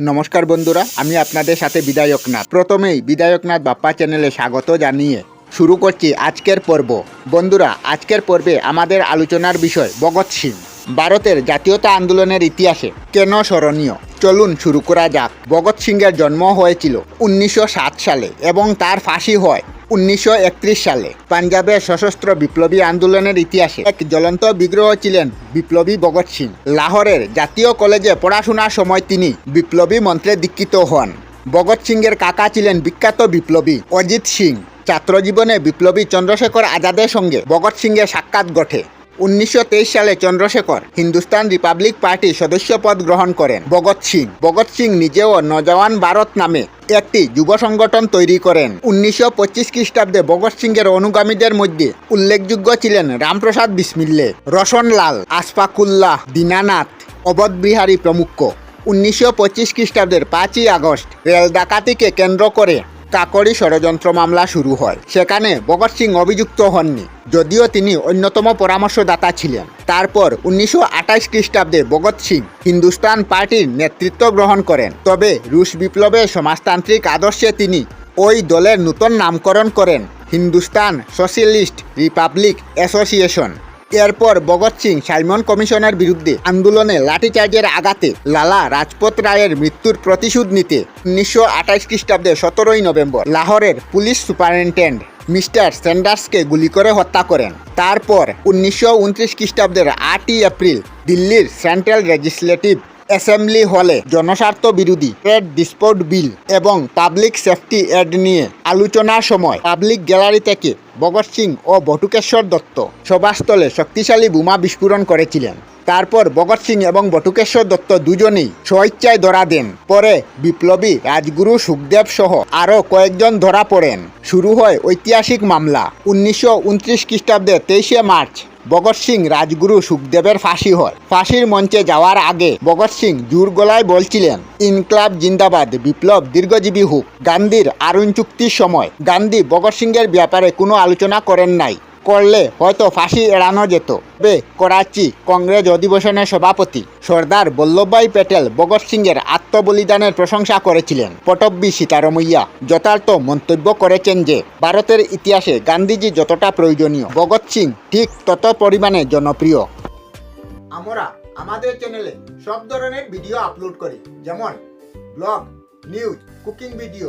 নমস্কার বন্ধুরা, আমি আপনাদের সাথে বিদায়কনাথ। প্রথমেই বিধায়কনাথ বাপ্পা চ্যানেলে স্বাগত জানিয়ে শুরু করছি আজকের পর্ব। বন্ধুরা, আজকের পর্বে আমাদের আলোচনার বিষয় ভগৎ সিং। ভারতের জাতীয়তা আন্দোলনের ইতিহাসে কেন স্মরণীয়? চলুন শুরু করা যাক। ভগৎ সিংয়ের জন্ম হয়েছিল উনিশশো সাত সালে এবং তার ফাঁসি হয় উনিশশো একত্রিশ সালে পাঞ্জাবের সশস্ত্র বিপ্লবী আন্দোলনের ইতিহাসে এক জ্বলন্ত বিগ্রহ ছিলেন বিপ্লবী ভগৎ সিং। লাহোরের জাতীয় কলেজে পড়াশোনার সময় তিনি বিপ্লবী মন্ত্রে দীক্ষিত হন। ভগৎ সিংয়ের কাকা ছিলেন বিখ্যাত বিপ্লবী অজিত সিং। ছাত্রজীবনে বিপ্লবী চন্দ্রশেখর আজাদের সঙ্গে ভগৎ সিংয়ের সাক্ষাৎ ঘটে। উনিশশো তেইশ সালে চন্দ্রশেখর হিন্দুস্তান রিপাবলিক পার্টির সদস্য পদ গ্রহণ করেন। ভগৎ সিং। ভগৎ সিং নিজেও নজওয়ান ভারত নামে একটি যুব সংগঠন তৈরি করেন। উনিশশো পঁচিশ খ্রিস্টাব্দে ভগৎ সিংয়ের অনুগামীদের মধ্যে উল্লেখযোগ্য ছিলেন রামপ্রসাদ বিসমিল্লে রশনলাল আসফাকুল্লাহ, দীনানাথ, অবধ বিহারী প্রমুখ। উনিশশো পঁচিশ খ্রিস্টাব্দের পাঁচই আগস্ট রেল ডাকাতিকে কেন্দ্র করে কাকরি ষড়যন্ত্র মামলা শুরু হয়। সেখানে ভগৎ সিং অভিযুক্ত হননি, যদিও তিনি অন্যতম পরামর্শদাতা ছিলেন। তারপর উনিশশো আঠাশ খ্রিস্টাব্দে ভগৎ সিং হিন্দুস্তান পার্টির নেতৃত্ব গ্রহণ করেন। তবে রুশ বিপ্লবের সমাজতান্ত্রিক আদর্শে তিনি ওই দলের নূতন নামকরণ করেন, হিন্দুস্তান সোশ্যালিস্ট রিপাবলিক অ্যাসোসিয়েশন। এরপর ভগৎ সিং সাইমন কমিশনের বিরুদ্ধে আন্দোলনে লাঠিচার্জের আঘাতে লালা রাজপথ রায়ের মৃত্যুর প্রতিশোধ নিতে উনিশশো আঠাশ খ্রিস্টাব্দে সতেরোই নভেম্বর লাহোরের পুলিশ সুপারিনটেন্ড মিস্টার স্যান্ডার্সকে গুলি করে হত্যা করেন। তারপর উনিশশো উনত্রিশ খ্রিস্টাব্দের আটই এপ্রিল দিল্লির সেন্ট্রাল লেজিসলেটিভ অ্যাসেম্বলি হলে জনস্বার্থ বিরোধী ট্রেড ডিসপোর্ট বিল এবং পাবলিক সেফটি অ্যাড নিয়ে আলোচনার সময় পাবলিক গ্যালারি থেকে ভগৎ সিং ও বটুকেশ্বর দত্ত সভাস্থলে শক্তিশালী বোমা বিস্ফোরণ করেছিলেন। তারপর ভগৎ সিং এবং বটুকেশ্বর দত্ত দুজনেই স্বেচ্ছায় ধরা দেন। পরে বিপ্লবী রাজগুরু সুখদেব সহ আরও কয়েকজন ধরা পড়েন। শুরু হয় ঐতিহাসিক মামলা। উনিশশো উনত্রিশ খ্রিস্টাব্দের তেইশে মার্চ ভগৎ সিং রাজগুরু সুখদেবের ফাঁসি হয় ফাঁসির মঞ্চে যাওয়ার আগে ভগৎ সিং জোর গলায় বলছিলেন, ইনকলাব জিন্দাবাদ, বিপ্লব দীর্ঘজীবী হোক। গান্ধীর আরুণ চুক্তির সময় গান্ধী ভগৎ সিংয়ের ব্যাপারে কোনো আলোচনা করেন নাই। করলে হয়তো ফাঁসি এড়ানো যেত। তবে করাচি কংগ্রেস অধিবেশনের সভাপতি সর্দার বল্লভভাই প্যাটেল ভগৎ সিংয়ের আত্মবলিদানের প্রশংসা করেছিলেন। পটব্বী সীতারমইয়া যথার্থ মন্তব্য করেছেন যে, ভারতের ইতিহাসে গান্ধীজি যতটা প্রয়োজনীয়, ভগৎ সিং ঠিক তত পরিমাণে জনপ্রিয়। আমরা আমাদের চ্যানেলে সব ধরনের ভিডিও আপলোড করি। যেমন ব্লগ নিউজ কুকিং ভিডিও